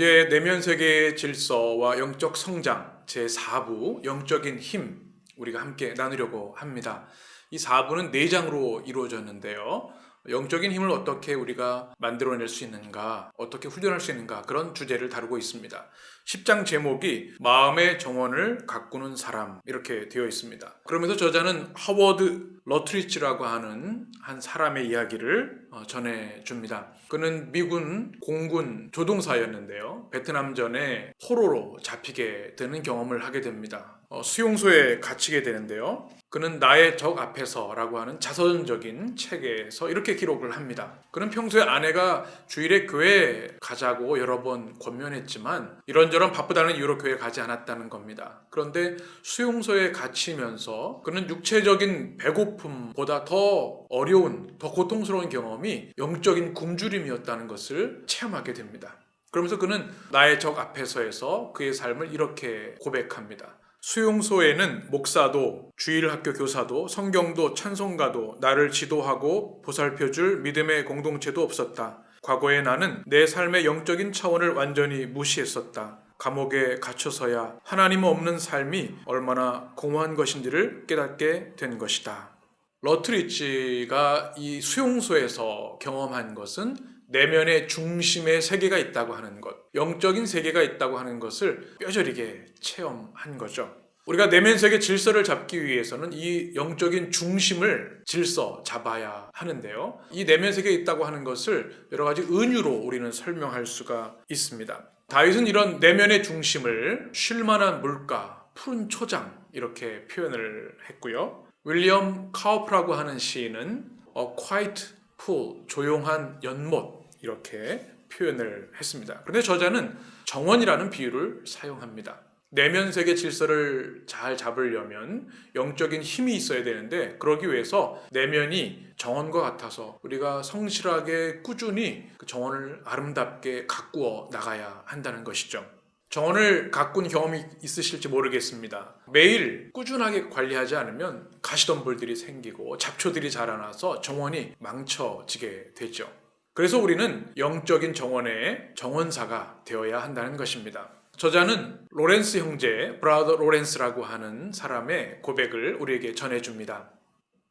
이제 내면 세계의 질서와 영적 성장 제 4부 영적인 힘 우리가 함께 나누려고 합니다. 이 4부는 4장으로 이루어졌는데요. 영적인 힘을 어떻게 우리가 만들어낼 수 있는가, 어떻게 훈련할 수 있는가 그런 주제를 다루고 있습니다. 10장 제목이 마음의 정원을 가꾸는 사람 이렇게 되어 있습니다. 그러면서 저자는 하워드 러트리치라고 하는 한 사람의 이야기를 어, 전해 줍니다. 그는 미군 공군 조종사였는데요. 베트남전에 포로로 잡히게 되는 경험을 하게 됩니다. 어, 수용소에 갇히게 되는데요. 그는 나의 적 앞에서라고 하는 자서전적인 책에서 이렇게 기록을 합니다. 그는 평소에 아내가 주일에 교회에 가자고 여러 번 권면했지만 이런저런 바쁘다는 이유로 교회에 가지 않았다는 겁니다. 그런데 수용소에 갇히면서 그는 육체적인 배고픔보다 더 어려운, 더 고통스러운 경험이 영적인 굶주림이었다는 것을 체험하게 됩니다. 그러면서 그는 나의 적 앞에서에서 그의 삶을 이렇게 고백합니다. 수용소에는 목사도 주일학교 교사도 성경도 찬송가도 나를 지도하고 보살펴줄 믿음의 공동체도 없었다. 과거에 나는 내 삶의 영적인 차원을 완전히 무시했었다. 감옥에 갇혀서야 하나님 없는 삶이 얼마나 공허한 것인지를 깨닫게 된 것이다. 러트리치가 이 수용소에서 경험한 것은 내면의 중심의 세계가 있다고 하는 것, 영적인 세계가 있다고 하는 것을 뼈저리게 체험한 거죠. 우리가 내면 세계 질서를 잡기 위해서는 이 영적인 중심을 질서 잡아야 하는데요. 이 내면 세계에 있다고 하는 것을 여러 가지 은유로 우리는 설명할 수가 있습니다. 다윗은 이런 내면의 중심을 쉴 만한 물가, 푸른 초장 이렇게 표현을 했고요. 윌리엄 카우프라고 하는 시인은 a quiet pool, 조용한 연못 이렇게 표현을 했습니다. 그런데 저자는 정원이라는 비유를 사용합니다. 내면 세계 질서를 잘 잡으려면 영적인 힘이 있어야 되는데 그러기 위해서 내면이 정원과 같아서 우리가 성실하게 꾸준히 그 정원을 아름답게 가꾸어 나가야 한다는 것이죠. 정원을 가꾼 경험이 있으실지 모르겠습니다. 매일 꾸준하게 관리하지 않으면 가시덤불들이 생기고 잡초들이 자라나서 정원이 망쳐지게 되죠. 그래서 우리는 영적인 정원의 정원사가 되어야 한다는 것입니다. 저자는 로렌스 형제, 브라더 로렌스라고 하는 사람의 고백을 우리에게 전해줍니다.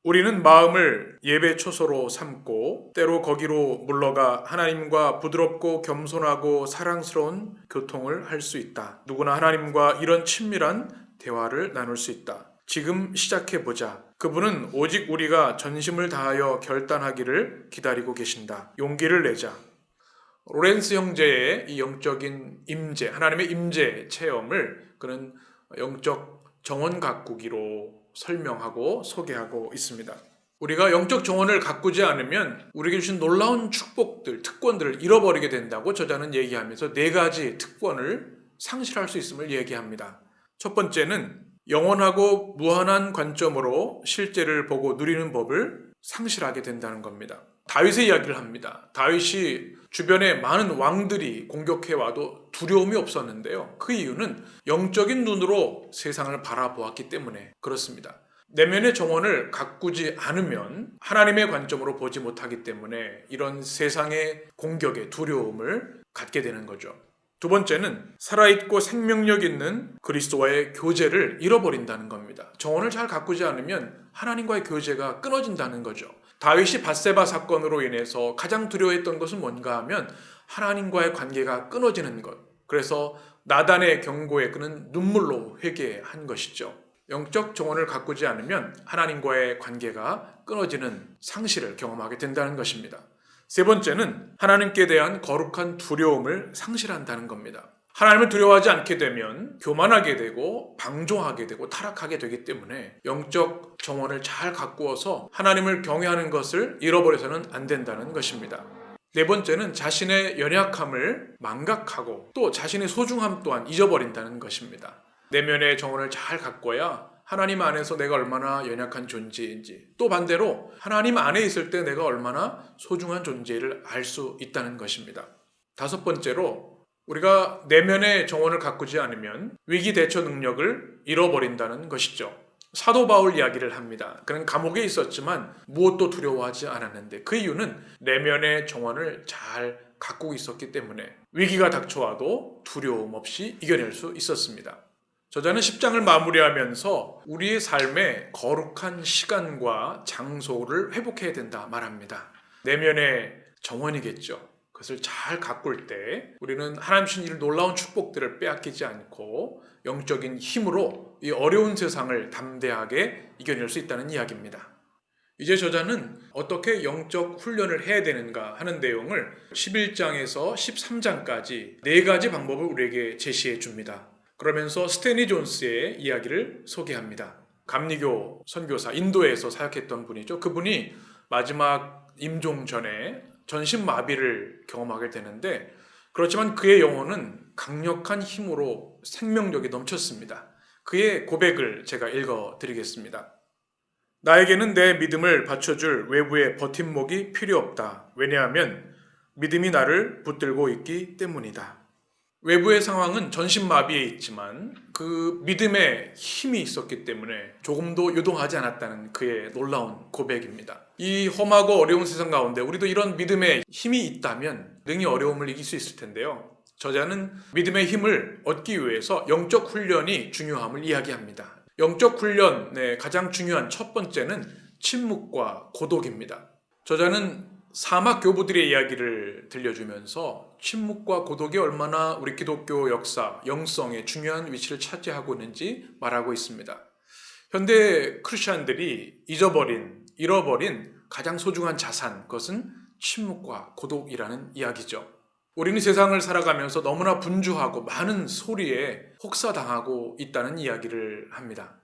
우리는 마음을 예배 초소로 삼고 때로 거기로 물러가 하나님과 부드럽고 겸손하고 사랑스러운 교통을 할 수 있다. 누구나 하나님과 이런 친밀한 대화를 나눌 수 있다. 지금 시작해 보자. 그분은 오직 우리가 전심을 다하여 결단하기를 기다리고 계신다. 용기를 내자. 로렌스 형제의 이 영적인 임재, 하나님의 임재 체험을 그는 영적 정원 가꾸기로 설명하고 소개하고 있습니다. 우리가 영적 정원을 가꾸지 않으면 우리에게 주신 놀라운 축복들, 특권들을 잃어버리게 된다고 저자는 얘기하면서 네 가지 특권을 상실할 수 있음을 얘기합니다. 첫 번째는 영원하고 무한한 관점으로 실제를 보고 누리는 법을 상실하게 된다는 겁니다. 다윗의 이야기를 합니다. 다윗이 주변에 많은 왕들이 공격해 와도 두려움이 없었는데요. 그 이유는 영적인 눈으로 세상을 바라보았기 때문에 그렇습니다. 내면의 정원을 가꾸지 않으면 하나님의 관점으로 보지 못하기 때문에 이런 세상의 공격에 두려움을 갖게 되는 거죠. 두 번째는 살아있고 생명력 있는 그리스도와의 교제를 잃어버린다는 겁니다. 정원을 잘 가꾸지 않으면 하나님과의 교제가 끊어진다는 거죠. 다윗이 바세바 사건으로 인해서 가장 두려워했던 것은 뭔가 하면 하나님과의 관계가 끊어지는 것. 그래서 나단의 경고에 그는 눈물로 회개한 것이죠. 영적 정원을 가꾸지 않으면 하나님과의 관계가 끊어지는 상실을 경험하게 된다는 것입니다. 세 번째는 하나님께 대한 거룩한 두려움을 상실한다는 겁니다. 하나님을 두려워하지 않게 되면 교만하게 되고 방종하게 되고 타락하게 되기 때문에 영적 정원을 잘 가꾸어서 하나님을 경외하는 것을 잃어버려서는 안 된다는 것입니다. 네 번째는 자신의 연약함을 망각하고 또 자신의 소중함 또한 잊어버린다는 것입니다. 내면의 정원을 잘 가꿔야 하나님 안에서 내가 얼마나 연약한 존재인지 또 반대로 하나님 안에 있을 때 내가 얼마나 소중한 존재를 알 수 있다는 것입니다. 다섯 번째로 우리가 내면의 정원을 가꾸지 않으면 위기 대처 능력을 잃어버린다는 것이죠. 사도 바울 이야기를 합니다. 그는 감옥에 있었지만 무엇도 두려워하지 않았는데 그 이유는 내면의 정원을 잘 가꾸고 있었기 때문에 위기가 닥쳐와도 두려움 없이 이겨낼 수 있었습니다. 저자는 10장을 마무리하면서 우리의 삶에 거룩한 시간과 장소를 회복해야 된다 말합니다. 내면의 정원이겠죠. 그것을 잘 가꿀 때 우리는 하나님 주신 이 놀라운 축복들을 빼앗기지 않고 영적인 힘으로 이 어려운 세상을 담대하게 이겨낼 수 있다는 이야기입니다. 이제 저자는 어떻게 영적 훈련을 해야 되는가 하는 내용을 11장에서 13장까지 네 가지 방법을 우리에게 제시해 줍니다. 그러면서 스테니 존스의 이야기를 소개합니다. 감리교 선교사 인도에서 사역했던 분이죠. 그분이 마지막 임종 전에 전신 마비를 경험하게 되는데 그렇지만 그의 영혼은 강력한 힘으로 생명력이 넘쳤습니다. 그의 고백을 제가 읽어 드리겠습니다. 나에게는 내 믿음을 받쳐줄 외부의 버팀목이 필요 없다. 왜냐하면 믿음이 나를 붙들고 있기 때문이다. 외부의 상황은 전신마비에 있지만 그 믿음의 힘이 있었기 때문에 조금도 요동하지 않았다는 그의 놀라운 고백입니다. 이 험하고 어려운 세상 가운데 우리도 이런 믿음의 힘이 있다면 능히 어려움을 이길 수 있을 텐데요. 저자는 믿음의 힘을 얻기 위해서 영적 훈련이 중요함을 이야기합니다. 영적 훈련의 가장 중요한 첫 번째는 침묵과 고독입니다. 저자는 사막 교부들의 이야기를 들려주면서 침묵과 고독이 얼마나 우리 기독교 역사, 영성에 중요한 위치를 차지하고 있는지 말하고 있습니다. 현대 크리스천들이 잊어버린, 잃어버린 가장 소중한 자산, 그것은 침묵과 고독이라는 이야기죠. 우리는 세상을 살아가면서 너무나 분주하고 많은 소리에 혹사당하고 있다는 이야기를 합니다.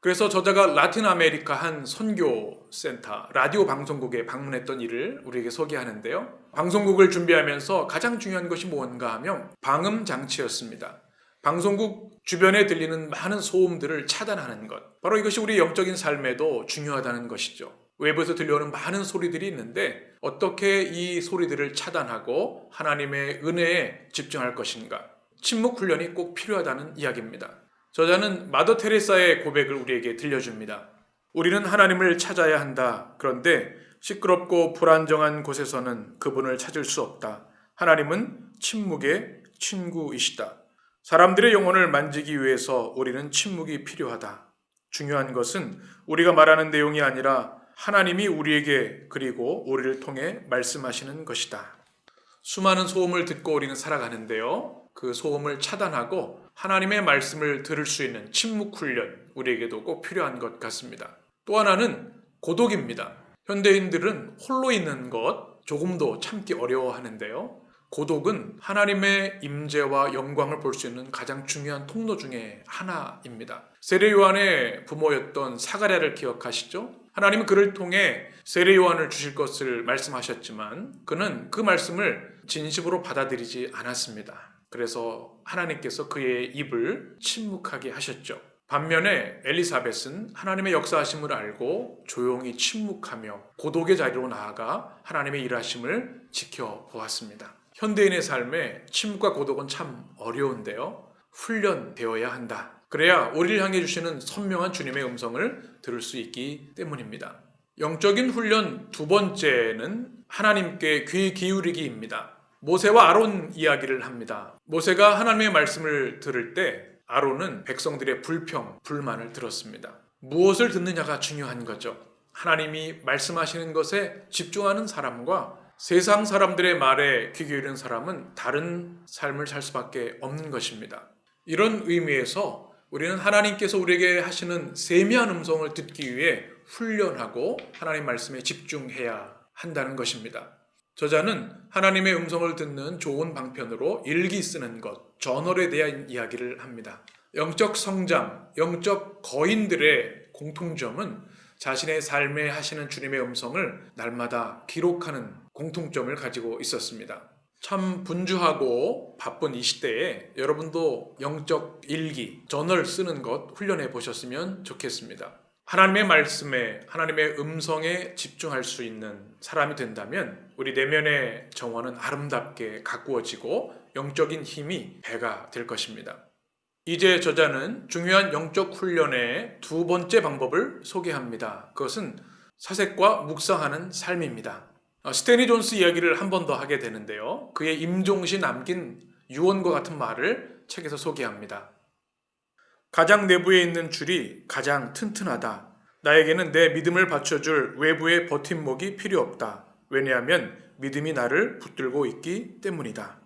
그래서 저자가 라틴 아메리카 한 선교 센터 라디오 방송국에 방문했던 일을 우리에게 소개하는데요. 방송국을 준비하면서 가장 중요한 것이 뭔가 하면 방음 장치였습니다. 방송국 주변에 들리는 많은 소음들을 차단하는 것. 바로 이것이 우리 영적인 삶에도 중요하다는 것이죠. 외부에서 들려오는 많은 소리들이 있는데 어떻게 이 소리들을 차단하고 하나님의 은혜에 집중할 것인가. 침묵 훈련이 꼭 필요하다는 이야기입니다. 저자는 마더 테레사의 고백을 우리에게 들려줍니다. 우리는 하나님을 찾아야 한다. 그런데 시끄럽고 불안정한 곳에서는 그분을 찾을 수 없다. 하나님은 침묵의 친구이시다. 사람들의 영혼을 만지기 위해서 우리는 침묵이 필요하다. 중요한 것은 우리가 말하는 내용이 아니라 하나님이 우리에게 그리고 우리를 통해 말씀하시는 것이다. 수많은 소음을 듣고 우리는 살아가는데요. 그 소음을 차단하고 하나님의 말씀을 들을 수 있는 침묵 훈련 우리에게도 꼭 필요한 것 같습니다. 또 하나는 고독입니다. 현대인들은 홀로 있는 것 조금도 참기 어려워하는데요. 고독은 하나님의 임재와 영광을 볼 수 있는 가장 중요한 통로 중에 하나입니다. 세례 요한의 부모였던 사가랴를 기억하시죠? 하나님은 그를 통해 세례 요한을 주실 것을 말씀하셨지만 그는 그 말씀을 진심으로 받아들이지 않았습니다. 그래서 하나님께서 그의 입을 침묵하게 하셨죠. 반면에 엘리사벳은 하나님의 역사하심을 알고 조용히 침묵하며 고독의 자리로 나아가 하나님의 일하심을 지켜보았습니다. 현대인의 삶에 침묵과 고독은 참 어려운데요. 훈련되어야 한다. 그래야 우리를 향해 주시는 선명한 주님의 음성을 들을 수 있기 때문입니다. 영적인 훈련 두 번째는 하나님께 귀 기울이기입니다. 모세와 아론 이야기를 합니다. 모세가 하나님의 말씀을 들을 때 아론은 백성들의 불평, 불만을 들었습니다. 무엇을 듣느냐가 중요한 거죠. 하나님이 말씀하시는 것에 집중하는 사람과 세상 사람들의 말에 귀 기울이는 사람은 다른 삶을 살 수밖에 없는 것입니다. 이런 의미에서 우리는 하나님께서 우리에게 하시는 세미한 음성을 듣기 위해 훈련하고 하나님 말씀에 집중해야 한다는 것입니다. 저자는 하나님의 음성을 듣는 좋은 방편으로 일기 쓰는 것, 저널에 대한 이야기를 합니다. 영적 성장, 영적 거인들의 공통점은 자신의 삶에 하시는 주님의 음성을 날마다 기록하는 공통점을 가지고 있었습니다. 참 분주하고 바쁜 이 시대에 여러분도 영적 일기, 저널 쓰는 것 훈련해 보셨으면 좋겠습니다. 하나님의 말씀에 하나님의 음성에 집중할 수 있는 사람이 된다면 우리 내면의 정원은 아름답게 가꾸어지고 영적인 힘이 배가 될 것입니다. 이제 저자는 중요한 영적 훈련의 두 번째 방법을 소개합니다. 그것은 사색과 묵상하는 삶입니다. 어, 스테니 존스 이야기를 한 번 더 하게 되는데요. 그의 임종시 남긴 유언과 같은 말을 책에서 소개합니다. 가장 내부에 있는 줄이 가장 튼튼하다. 나에게는 내 믿음을 받쳐줄 외부의 버팀목이 필요 없다. 왜냐하면 믿음이 나를 붙들고 있기 때문이다.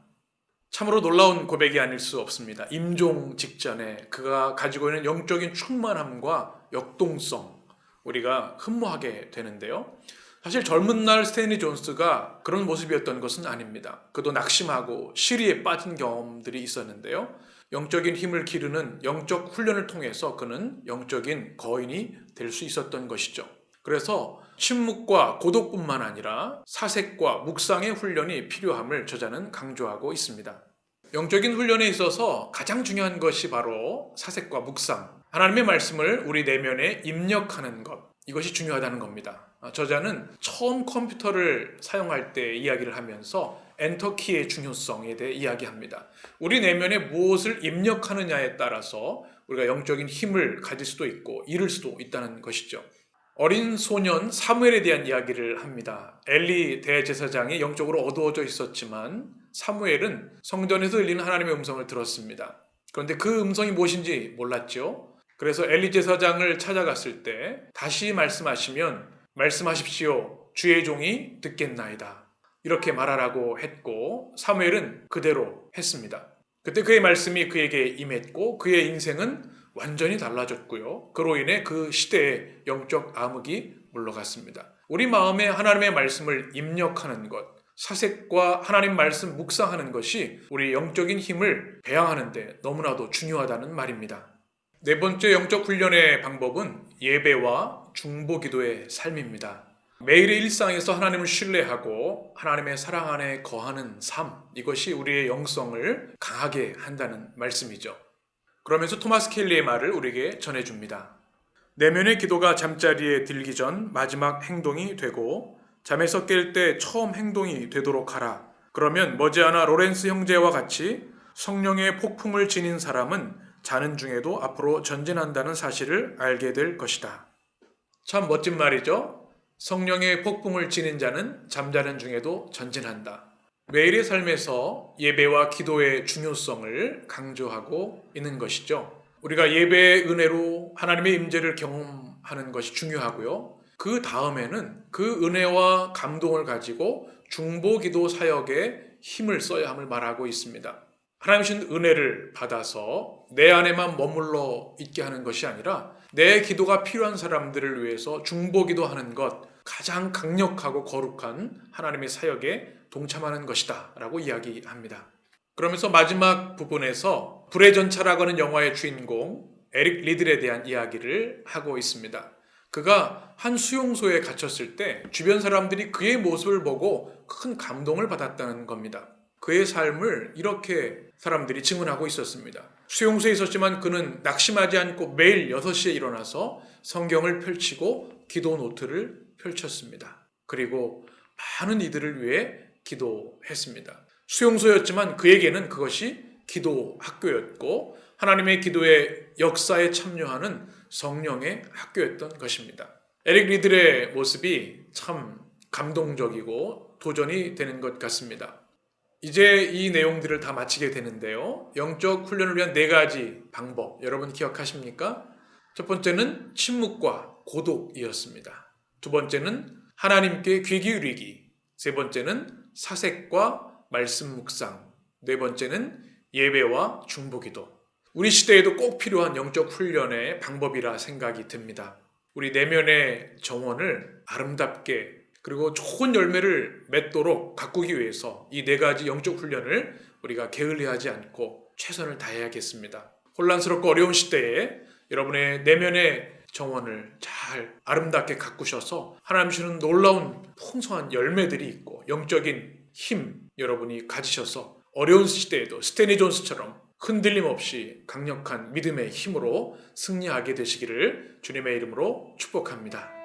참으로 놀라운 고백이 아닐 수 없습니다. 임종 직전에 그가 가지고 있는 영적인 충만함과 역동성 우리가 흠모하게 되는데요. 사실 젊은 날 스테니 존스가 그런 모습이었던 것은 아닙니다. 그도 낙심하고 시리에 빠진 경험들이 있었는데요. 영적인 힘을 기르는 영적 훈련을 통해서 그는 영적인 거인이 될 수 있었던 것이죠. 그래서 침묵과 고독뿐만 아니라 사색과 묵상의 훈련이 필요함을 저자는 강조하고 있습니다. 영적인 훈련에 있어서 가장 중요한 것이 바로 사색과 묵상, 하나님의 말씀을 우리 내면에 입력하는 것, 이것이 중요하다는 겁니다. 아, 저자는 처음 컴퓨터를 사용할 때 이야기를 하면서 엔터키의 중요성에 대해 이야기합니다. 우리 내면에 무엇을 입력하느냐에 따라서 우리가 영적인 힘을 가질 수도 있고 잃을 수도 있다는 것이죠. 어린 소년 사무엘에 대한 이야기를 합니다. 엘리 대제사장이 영적으로 어두워져 있었지만 사무엘은 성전에서 들리는 하나님의 음성을 들었습니다. 그런데 그 음성이 무엇인지 몰랐죠. 그래서 엘리 제사장을 찾아갔을 때 다시 말씀하시면 말씀하십시오. 주의 종이 듣겠나이다. 이렇게 말하라고 했고 사무엘은 그대로 했습니다. 그때 그의 말씀이 그에게 임했고 그의 인생은 완전히 달라졌고요. 그로 인해 그 시대의 영적 암흑이 물러갔습니다. 우리 마음에 하나님의 말씀을 입력하는 것, 사색과 하나님 말씀 묵상하는 것이 우리 영적인 힘을 배양하는데 너무나도 중요하다는 말입니다. 네 번째 영적 훈련의 방법은 예배와 중보 기도의 삶입니다. 매일의 일상에서 하나님을 신뢰하고 하나님의 사랑 안에 거하는 삶, 이것이 우리의 영성을 강하게 한다는 말씀이죠. 그러면서 토마스 켈리의 말을 우리에게 전해줍니다. 내면의 기도가 잠자리에 들기 전 마지막 행동이 되고 잠에서 깰 때 처음 행동이 되도록 하라. 그러면 머지않아 로렌스 형제와 같이 성령의 폭풍을 지닌 사람은 자는 중에도 앞으로 전진한다는 사실을 알게 될 것이다. 참 멋진 말이죠? 성령의 폭풍을 지닌 자는 잠자는 중에도 전진한다. 매일의 삶에서 예배와 기도의 중요성을 강조하고 있는 것이죠. 우리가 예배의 은혜로 하나님의 임재를 경험하는 것이 중요하고요. 그 다음에는 그 은혜와 감동을 가지고 중보 기도 사역에 힘을 써야 함을 말하고 있습니다. 하나님 신 은혜를 받아서 내 안에만 머물러 있게 하는 것이 아니라 내 기도가 필요한 사람들을 위해서 중보 기도 하는 것 가장 강력하고 거룩한 하나님의 사역에 동참하는 것이다 라고 이야기합니다. 그러면서 마지막 부분에서 불의 전차라고 하는 영화의 주인공 에릭 리들에 대한 이야기를 하고 있습니다. 그가 한 수용소에 갇혔을 때 주변 사람들이 그의 모습을 보고 큰 감동을 받았다는 겁니다. 그의 삶을 이렇게 사람들이 증언하고 있었습니다. 수용소에 있었지만 그는 낙심하지 않고 매일 6시에 일어나서 성경을 펼치고 기도 노트를 펼쳤습니다. 그리고 많은 이들을 위해 기도했습니다. 수용소였지만 그에게는 그것이 기도 학교였고 하나님의 기도의 역사에 참여하는 성령의 학교였던 것입니다. 에릭 리들의 모습이 참 감동적이고 도전이 되는 것 같습니다. 이제 이 내용들을 다 마치게 되는데요. 영적 훈련을 위한 네 가지 방법 여러분 기억하십니까? 첫 번째는 침묵과 고독이었습니다. 두 번째는 하나님께 귀 기울이기. 세 번째는 사색과 말씀 묵상. 네 번째는 예배와 중보기도. 우리 시대에도 꼭 필요한 영적 훈련의 방법이라 생각이 듭니다. 우리 내면의 정원을 아름답게 그리고 좋은 열매를 맺도록 가꾸기 위해서 이 네 가지 영적 훈련을 우리가 게을리하지 않고 최선을 다해야겠습니다. 혼란스럽고 어려운 시대에 여러분의 내면의 정원을 잘 아름답게 가꾸셔서 하나님 주는 놀라운 풍성한 열매들이 있고 영적인 힘 여러분이 가지셔서 어려운 시대에도 스테니 존스처럼 흔들림 없이 강력한 믿음의 힘으로 승리하게 되시기를 주님의 이름으로 축복합니다.